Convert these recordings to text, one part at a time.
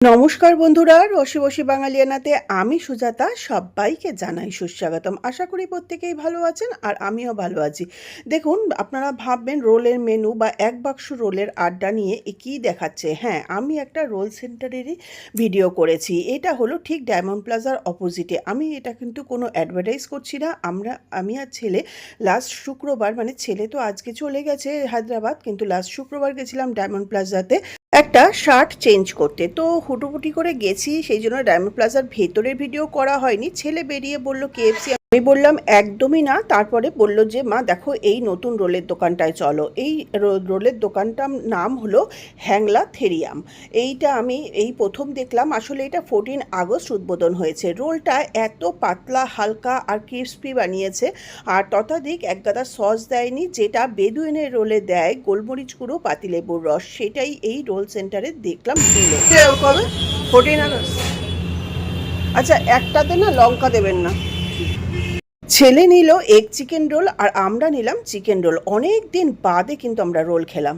নমস্কার বন্ধুরা রসি বসি বাঙালিয়ানাতে আমি সুজাতা, সবাইকে জানাই সুস্বাগতম। আশা করি প্রত্যেকেই ভালো আছেন আর আমিও ভালো আছি। দেখুন, আপনারা ভাববেন রোলের মেনু বা এক বাক্স রোলের আড্ডা নিয়ে কী দেখাচ্ছে? হ্যাঁ আমি একটা রোল সেন্টারেরই ভিডিও করেছি। এটা হলো ঠিক ডায়মন্ড প্লাজার অপোজিটে আমি এটা কিন্তু কোনো অ্যাডভার্টাইজ করছি না। আমরা, আমি আর ছেলে লাস্ট শুক্রবার মানে ছেলে তো আজকে চলে গেছে হায়দ্রাবাদ, কিন্তু লাস্ট শুক্রবার গেছিলাম ডায়মন্ড প্লাজাতে। একটা শার্ট চেঞ্জ করতে। তো হুটোপুটি করে গেছি, সেই জন্য ডায়মন্ড প্লাজার ভেতরের ভিডিও করা হয়নি। ছেলে বেরিয়ে বলল, কেএফসি আমি বললাম একদমই না। তারপরে বলল যে মা দেখো এই নতুন রোলের দোকানটায় চলো। এই রোলের দোকানটার নাম হলো হ্যাংলা থেরিয়াম। এইটা আমি এই প্রথম দেখলাম। আসলে এটা ফোরটিন আগস্ট উদ্বোধন হয়েছে। রোলটা এত পাতলা হালকা আর ক্রিসপি বানিয়েছে। আর ততাধিক এক গাদা সস দেয়নি যেটা বেদুইনের রোলে দেয় গোলমরিচ গুঁড়ো পাতিলেবুর রস। সেটাই এই রোল সেন্টারে দেখলাম দিল কবে? Fourteen August? আচ্ছা একটাতে না লঙ্কা দেবেন না। ছেলে নিল এগ চিকেন রোল আর আমরা নিলাম চিকেন রোল অনেক দিন বাদে কিন্তু আমরা রোল খেলাম।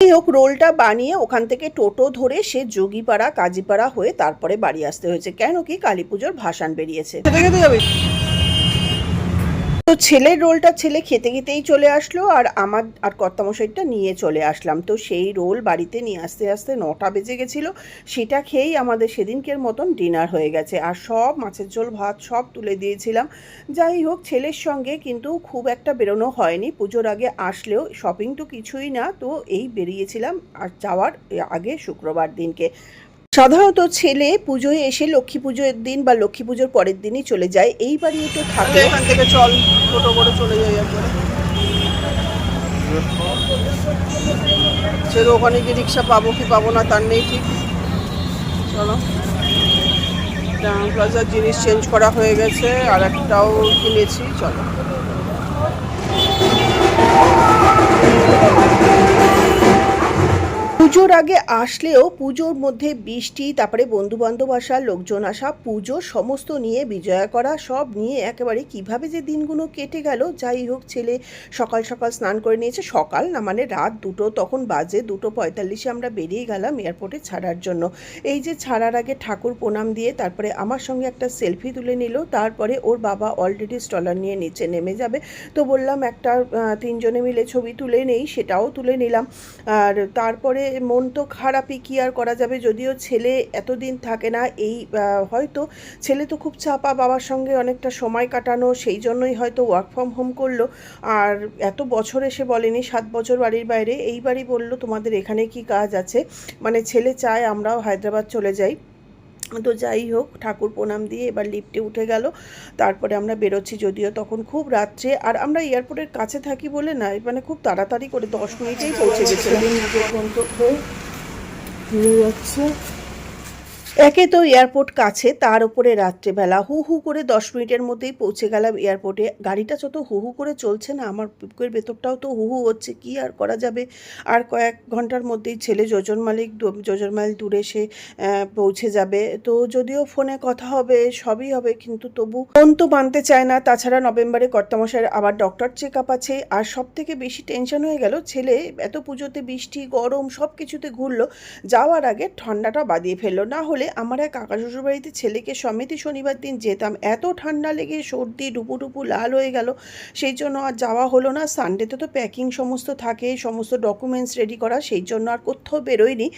যাই হোক রোলটা বানিয়ে ওখান থেকে টোটো ধরে সে যোগীপাড়া, কাজীপাড়া হয়ে তারপরে বাড়ি আসতে হয়েছে। কেন কি কালী পুজোর ভাসান বেরিয়েছে। তো ছেলের রোলটা ছেলে খেতে খেতেই চলে আসলো আর আমার আর কর্তামশাইটা নিয়ে চলে আসলাম। তো সেই রোল বাড়িতে নিয়ে আসতে আসতে নটা বেজে গেছিল। সেটা খেয়েই আমাদের সেদিনকের মতন ডিনার হয়ে গেছে। আর সব মাছের ঝোল, ভাত সব তুলে দিয়েছিলাম। যাই হোক, ছেলের সঙ্গে কিন্তু খুব একটা বেরোনো হয়নি। পুজোর আগে আসলেও শপিং তো কিছুই না। তো এই বেরিয়েছিলাম আর যাওয়ার আগে শুক্রবার দিনকে। সাধারণত ছেলে পুজোয় এসে লক্ষ্মী পুজোর দিন বা লক্ষ্মী পুজোর পরের দিনই চলে যায়। এই বাড়ি একটু থাকে। এখান থেকে চল ছোট করে চলে যাই একবারে। ছেলে ওখানে গিয়ে রিক্সা পাবো কি পাবো না তার নেই ঠিক। চলো। প্লাজার জিনিস চেঞ্জ করা হয়ে গেছে, আর একটাও কিনেছি, চলো। পুজোর আগে আসলেও পুজোর মধ্যে বৃষ্টি, তারপরে বন্ধু বান্ধব আসা, লোকজন আসা, পুজো সমস্ত নিয়ে বিজয়া করা, সব নিয়ে একেবারে কীভাবে যে দিনগুলো কেটে গেল, যাই হোক ছেলে সকাল সকাল স্নান করে নিয়েছে। সকাল না মানে রাত দুটো, তখন বাজে দুটো পঁয়তাল্লিশে আমরা বেরিয়ে গেলাম এয়ারপোর্টে ছাড়ার জন্য। এই যে ছাড়ার আগে ঠাকুর প্রণাম দিয়ে তারপরে আমার সঙ্গে একটা সেলফি তুলে নিল, তারপরে ওর বাবা অলরেডি স্টলার নিয়ে নিচে নেমে যাবে। তো বললাম একটা তিনজনে মিলে ছবি তুলে নেই, সেটাও তুলে নিলাম। আর তারপরে মন তো খারাপই, কি আর করা যাবে? যদিও ছেলে এতদিন থাকে না, এই হয়তো ছেলে তো খুব চাপা, বাবার সঙ্গে অনেকটা সময় কাটানো, সেই জন্যই হয়তো ওয়ার্ক ফ্রম হোম করল। আর এত বছর এসে বলেনি, সাত বছর বাড়ির বাইরে, এইবারই বলল, তোমাদের এখানে কি কাজ আছে? মানে ছেলে চায় আমরাও হায়দ্রাবাদ চলে যাই। তো যাই হোক, ঠাকুর প্রণাম দিয়ে এবার লিফটে উঠে গেল। তারপরে আমরা বেরোচ্ছি যদিও তখন খুব রাত্রে। আর আমরা এয়ারপোর্টের কাছে থাকি বলে না মানে খুব তাড়াতাড়ি করে দশ মিনিটেই পৌঁছে গেছিলাম। একে তো এয়ারপোর্ট কাছে, তার উপরে রাত্রেবেলা হু হু করে দশ মিনিটের মধ্যেই পৌঁছে গেলাম এয়ারপোর্টে। গাড়িটা যত হু হু করে চলছে না, আমার বুকের ভেতরটাও তো হু হু হচ্ছে, কি আর করা যাবে? আর কয়েক ঘণ্টার মধ্যেই ছেলে যোজন মালিক যোজন মাইল দূরে সে পৌঁছে যাবে। তো যদিও ফোনে কথা হবে, সবই হবে, কিন্তু তবু ফোন তো মানতে চায় না। তাছাড়া নভেম্বরে কর্তামশাইয়ের আবার ডক্টর চেক আপ আছে। আর সব থেকে বেশি টেনশন হয়ে গেল ছেলে, এত পুজোতে বৃষ্টি, গরম সব কিছুতে ঘুরলো, যাওয়ার আগে ঠান্ডাটা বাদিয়ে ফেলল। না হলে আমার এক কাকা শ্বশুরবাড়িতে ছেলেকে সমিতি শনিবার দিন যেতাম। এত ঠান্ডা লেগে সর্দি ডুপু ডুপু লাল হয়ে গেল। সেই জন্য আর যাওয়া হলো না। সানডেতে তো প্যাকিং সমস্ত থাকে, সমস্ত ডকুমেন্টস রেডি করা, সেই জন্য আর কোথাও বেরোয়নি।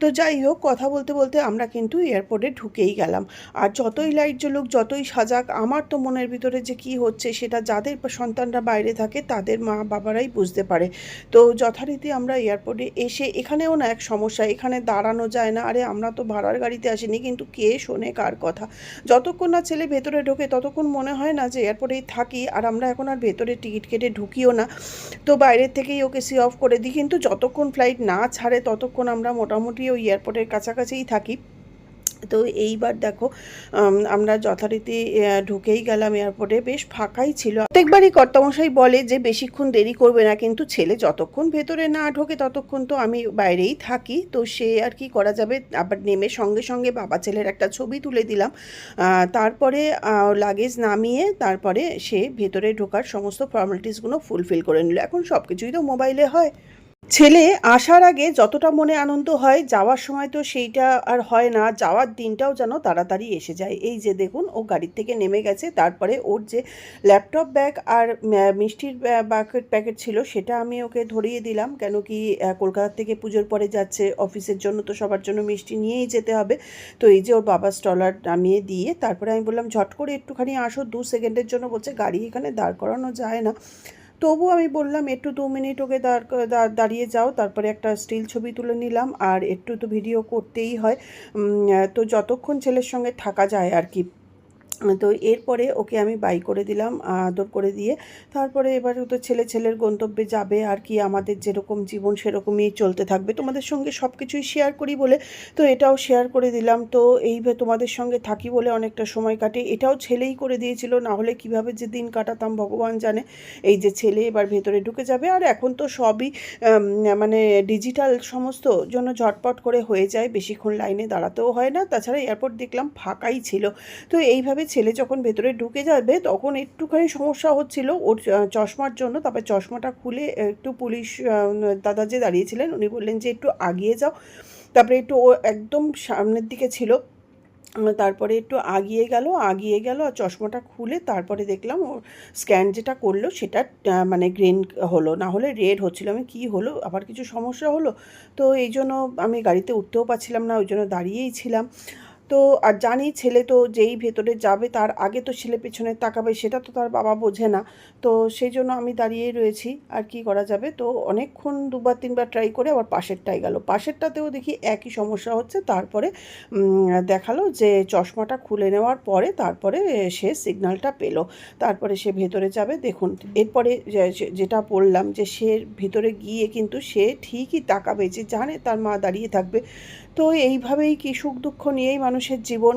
তো যাই হোক, কথা বলতে বলতে আমরা কিন্তু এয়ারপোর্টে ঢুকেই গেলাম। আর যতই লাইট জ্বলুক, যতই সাজাক, আমার তো মনের ভিতরে যে কি হচ্ছে সেটা যাদের সন্তানরা বাইরে থাকে, তাদের মা বাবারাই বুঝতে পারে। তো যথারীতি আমরা এয়ারপোর্টে এসে, এখানেও না এক সমস্যা, এখানে দাঁড়ানো যায় না। আরে আমরা তো ভাড়ার গাড়িতে আসিনি, কিন্তু কে শোনে কার কথা। যতক্ষণ না ছেলে ভেতরে ঢোকে, ততক্ষণ মনে হয় না যে এয়ারপোর্টেই থাকি, আর আমরা এখন আর ভেতরে টিকিট কেটে ঢুকিও না। তো বাইরের থেকেই ওকে সি অফ করে দিই, কিন্তু যতক্ষণ ফ্লাইট না ছাড়ে, ততক্ষণ আমরা মোটামুটি ওই এয়ারপোর্টের কাছাকাছিই থাকি। তো এইবার দেখো আমরা যথারীতি ঢুকেই গেলাম এয়ারপোর্টে বেশ ফাঁকাই ছিল। প্রত্যেকবারই কর্তামশাই বলে যে, বেশিক্ষণ দেরি করবে না। কিন্তু ছেলে যতক্ষণ ভেতরে না ঢোকে, ততক্ষণ তো আমি বাইরেই থাকি। তো সে আর কি করা যাবে? আবার নেমে সঙ্গে সঙ্গে বাবা ছেলের একটা ছবি তুলে দিলাম। তারপরে লাগেজ নামিয়ে তারপরে সে ভেতরে ঢোকার সমস্ত ফর্মালিটিসগুলো ফুলফিল করে নিল। এখন সব কিছুই তো মোবাইলে হয়। ছেলে আসার আগে যতটা মনে আনন্দ হয়, যাওয়ার সময় তো সেইটা আর হয় না, যাওয়ার দিনটাও যেন তাড়াতাড়ি এসে যায়। এই যে দেখুন, ও গাড়ির থেকে নেমে গেছে, তারপরে ওর যে ল্যাপটপ ব্যাগ আর মিষ্টির বাকেট প্যাকেট ছিল, সেটা আমি ওকে ধরিয়ে দিলাম, কেন কি কলকাতা থেকে পুজোর পরে যাচ্ছে, অফিসের জন্য তো সবার জন্য মিষ্টি নিয়েই যেতে হবে। তো এই যে ওর বাবা স্টলার নামিয়ে দিয়ে, তারপরে আমি বললাম, ঝট করে একটুখানি আসো, দু সেকেন্ডের জন্য বলছে, গাড়ি এখানে দাঁড় করানো যায় না। তবু আমি বললাম, একটু দু মিনিট ওকে দাঁড়িয়ে যাও, তারপরে একটা স্টিল ছবি তুলে নিলাম, আর একটু তো ভিডিও করতেই হয়। তো যতক্ষণ ছেলের সঙ্গে থাকা যায় আর কি। তো এরপরে ওকে আমি বাই করে দিলাম, আদর করে দিয়ে। তারপরে এবার তো ছেলে, ছেলের গন্তব্যে যাবে, আর কি আমাদের যেরকম জীবন সেরকমই চলতে থাকবে। তোমাদের সঙ্গে সব কিছুই শেয়ার করি বলে তো এটাও শেয়ার করে দিলাম। তো এই ভে- তোমাদের সঙ্গে থাকি বলে অনেকটা সময় কাটে। এটাও ছেলেই করে দিয়েছিল, না হলে কীভাবে যে দিন কাটাতাম ভগবান জানে। এই যে ছেলে এবার ভেতরে ঢুকে যাবে, আর এখন তো সবই মানে ডিজিটাল সমস্ত জন্য ঝটপট করে হয়ে যায়, বেশিক্ষণ লাইনে দাঁড়াতেও হয় না। তাছাড়া এয়ারপোর্ট দেখলাম ফাঁকাই ছিল। তো এইভাবে ছেলে যখন ভেতরে ঢুকে যাবে, তখন একটুখানি সমস্যা হচ্ছিল ওর চশমার জন্য। তারপরে চশমাটা খুলে একটু পুলিশ দাদা যে দাঁড়িয়েছিলেন, উনি বললেন যে একটু আগিয়ে যাও। তারপরে একটু ও একদম সামনের দিকে ছিল। তারপরে একটু আগিয়ে গেল আগিয়ে গেল আর চশমাটা খুলে তারপরে দেখলাম ও স্ক্যান যেটা করল সেটা মানে গ্রিন হলো। না হলে রেড হচ্ছিল। আমি, কি হলো? আবার কিছু সমস্যা হলো? তো এই জন্য আমি গাড়িতে উঠতেও পারছিলাম না, ওই জন্য দাঁড়িয়েই ছিলাম। তো, আর জানি ছেলে তো যেই ভেতরে যাবে তার আগে তো ছেলে পেছনে তাকাবে, সেটা তো তার বাবা বোঝে না। তো সেই জন্য আমি দাঁড়িয়েই রয়েছি, আর কি করা যাবে? তো অনেকক্ষণ দুবার, তিনবার ট্রাই করে আবার পাশেরটাই গেল। পাশেরটাতেও দেখি একই সমস্যা হচ্ছে। তারপরে দেখাল যে চশমাটা খুলে নেওয়ার পরে তারপরে সে সিগন্যালটা পেল। তারপরে সে ভেতরে যাবে। দেখুন, এরপরে যেটা বললাম যে সে ভেতরে গিয়ে কিন্তু সে ঠিকই তাকাবে, যে জানে তার মা দাঁড়িয়ে থাকবে। তো এইভাবেই কি সুখ দুঃখ নিয়েই মানুষের জীবন?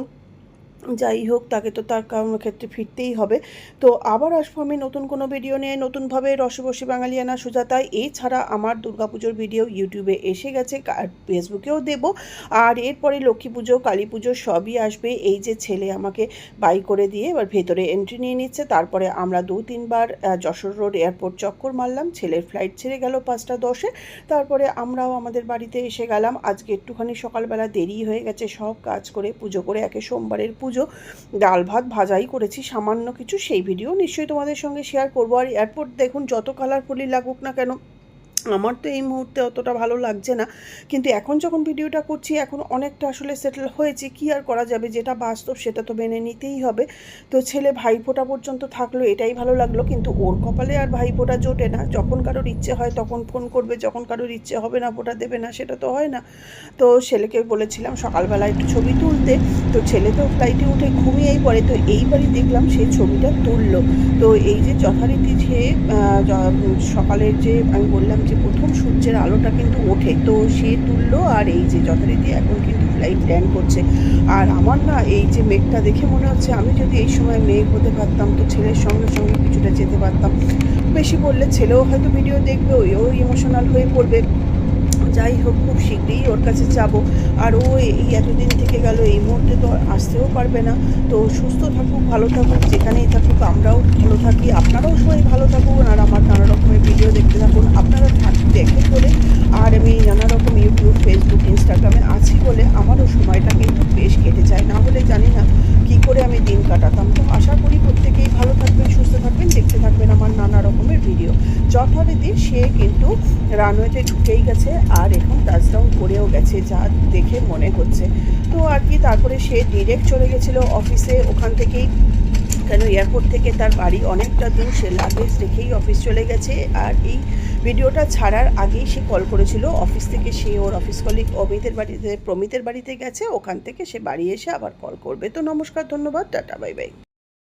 যাই হোক, তাকে তো তার কর্মক্ষেত্রে ফিরতেই হবে। তো আবার আসব আমি নতুন কোনো ভিডিও নিয়ে, নতুনভাবে রসবসী বাঙালিয়ানা সুজাতায় এছাড়া আমার দুর্গাপুজোর ভিডিও ইউটিউবে এসে গেছে আর ফেসবুকেও দেব। আর এরপরে লক্ষ্মী পুজো, কালী পুজো সবই আসবে। এই যে ছেলে আমাকে বাই করে দিয়ে এবার ভেতরে এন্ট্রি নিয়ে নিচ্ছে। তারপরে আমরা দু, তিনবার যশোর রোড এয়ারপোর্ট চক্কর মারলাম। ছেলের ফ্লাইট ছেড়ে গেল পাঁচটা দশে। তারপরে আমরাও আমাদের বাড়িতে এসে গেলাম। আজকে একটুখানি সকালবেলা দেরি হয়ে গেছে, সব কাজ করে, পুজো করে, একে সোমবারের পুজো। ডাল ভাত ভাজাই করেছি, সামান্য কিছু, সেই ভিডিও নিশ্চয়ই তোমাদের সঙ্গে শেয়ার করব। আর এয়ারপোর্ট দেখুন, যত কালারফুলি লাগুক না কেন আমার তো এই মুহূর্তে অতটা ভালো লাগছে না। কিন্তু এখন যখন ভিডিওটা করছি, এখন অনেকটা আসলে সেটেল হয়েছে। কি আর করা যাবে? যেটা বাস্তব সেটা তো মেনে নিতেই হবে। তো ছেলে ভাইফোঁটা পর্যন্ত থাকল, এটাই ভালো লাগল। কিন্তু ওর কপালে আর ভাইফোঁটা জোটে না। যখন কারোর ইচ্ছে হয় তখন ফোন করবে, যখন কারোর ইচ্ছে হবে না ফোঁটা দেবে না, সেটা তো হয় না। তো ছেলেকে বলেছিলাম সকালবেলা একটু ছবি তুলতে। তো ছেলে তো ফ্লাইটে উঠে ঘুমিয়েই পড়ে। তো এইবারই দেখলাম সেই ছবিটা তুললো। তো এই যে যথারীতি যে সকালের যে, আমি বললাম যে প্রথম সূর্যের আলোটা কিন্তু ওঠে, তো সে তুললো আর এই যে যথারীতি এখন কিন্তু ফ্লাইট ল্যান্ড করছে। আর আমার না এই যে মেঘটা দেখে মনে হচ্ছে আমি যদি এই সময় মেঘ হতে পারতাম, তো ছেলের সঙ্গে সঙ্গে কিছুটা যেতে পারতাম। বেশি বললে ছেলেও হয়তো ভিডিও দেখবে, ওইও ইমোশনাল হয়ে পড়বে। যাই হোক, খুব শীঘ্রই ওর কাছে যাব। আর ও এই এতদিন থেকে গেল, এই মুহূর্তে তো আসতেও পারবে না। তো সুস্থ থাকুক, ভালো থাকুক, যেখানেই থাকুক, আমরাও ভালো থাকি। আপনারাও সবাই ভালো থাকুক আর আমার নানা রকমের ভিডিও দেখতে থাকুন। আপনারা থাক, দেখে বলে। আর আমি নানা রকম ইউটিউব ফেসবুক ইনস্টাগ্রামে আছি বলে আমারও সময়টা কিন্তু বেশ কেটে যায় না হলে জানি না কী করে আমি দিন কাটাতাম তো আশা করি প্রত্যেকেই ভালো থাকবেন সুস্থ থাকবেন দেখতে থাকবেন আমার নানা রকমের ভিডিও যথারীতি সে কিন্তু রানওয়েতে ঢুকেই গেছে আর এখন টাচডাউন করেও গেছে, যা দেখে মনে হচ্ছে। তো আর কি, তারপরে সে ডিরেক্ট চলে গেছিল অফিসে ওখান থেকেই কেন এয়ারপোর্ট থেকে তার বাড়ি অনেকটা দূর, সে লাগেজ রেখেই অফিস চলে গেছে। আর এই ভিডিওটা ছাড়ার আগেই সে কল করেছিল অফিস থেকে। সে ওর অফিস কলিগ অমিতের বাড়িতে, প্রমিতের বাড়িতে গেছে। ওখান থেকে সে বাড়ি এসে আবার কল করবে। তো নমস্কার, ধন্যবাদ, টাটা বাই বাই